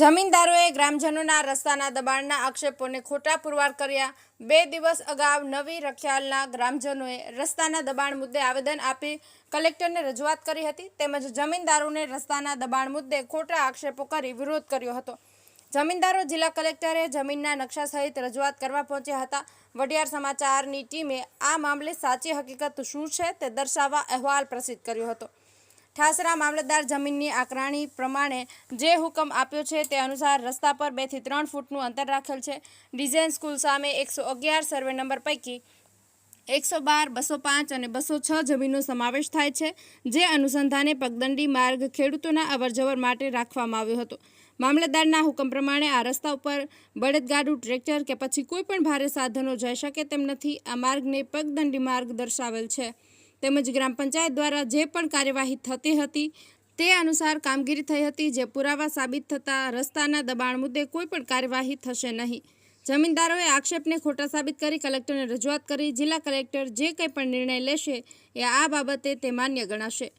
જમીનદારોએ ગ્રામજનોના રસ્તાના દબાણના આક્ષેપોને ખોટા પુરવાર કર્યા. બે દિવસ અગાઉ નવી રખિયાલના ગ્રામજનોએ રસ્તાના દબાણ મુદ્દે આવેદન આપી કલેક્ટરને રજૂઆત કરી હતી તેમજ જમીનદારોને રસ્તાના દબાણ મુદ્દે ખોટા આક્ષેપો કરી વિરોધ કર્યો હતો. જમીનદારો જિલ્લા કલેક્ટરે જમીનના નકશા સહિત રજૂઆત કરવા પહોંચ્યા હતા. વડિયાર સમાચારની ટીમે આ મામલે સાચી હકીકત શું છે તે દર્શાવવા અહેવાલ પ્રસિદ્ધ કર્યો હતો. ઠાસરા મામલતદાર જમીનની આકરાણી પ્રમાણે જે હુકમ આપ્યો છે તે અનુસાર રસ્તા પર બેથી ત્રણ ફૂટનું અંતર રાખેલ છે. ડિઝાઇન સ્કૂલ સામે એકસો અગિયાર સર્વે નંબર પૈકી એકસો બાર, બસો પાંચ અને બસો છ જમીનનો સમાવેશ થાય છે, જે અનુસંધાને પગદંડી માર્ગ ખેડૂતોના અવરજવર માટે રાખવામાં આવ્યો હતો. મામલતદારના હુકમ પ્રમાણે આ રસ્તા ઉપર બળદગાડું, ટ્રેક્ટર કે પછી કોઈ પણ ભારે સાધનો જઈ શકે તેમ નથી, આ માર્ગને પગદંડી માર્ગ દર્શાવેલ છે. તેમજ ગ્રામ પંચાયત દ્વારા જે પણ કાર્યવાહી થતી હતી તે અનુસાર કામગીરી થઈ હતી જે પુરાવા સાબિત થતાં રસ્તાના દબાણ મુદ્દે કોઈ પણ કાર્યવાહી થશે નહીં. જમીનદારોએ આક્ષેપને ખોટા સાબિત કરી કલેક્ટરને રજૂઆત કરી. જિલ્લા કલેક્ટર જે કંઈ પણ નિર્ણય લેશે એ આ બાબતે તે માન્ય ગણાશે.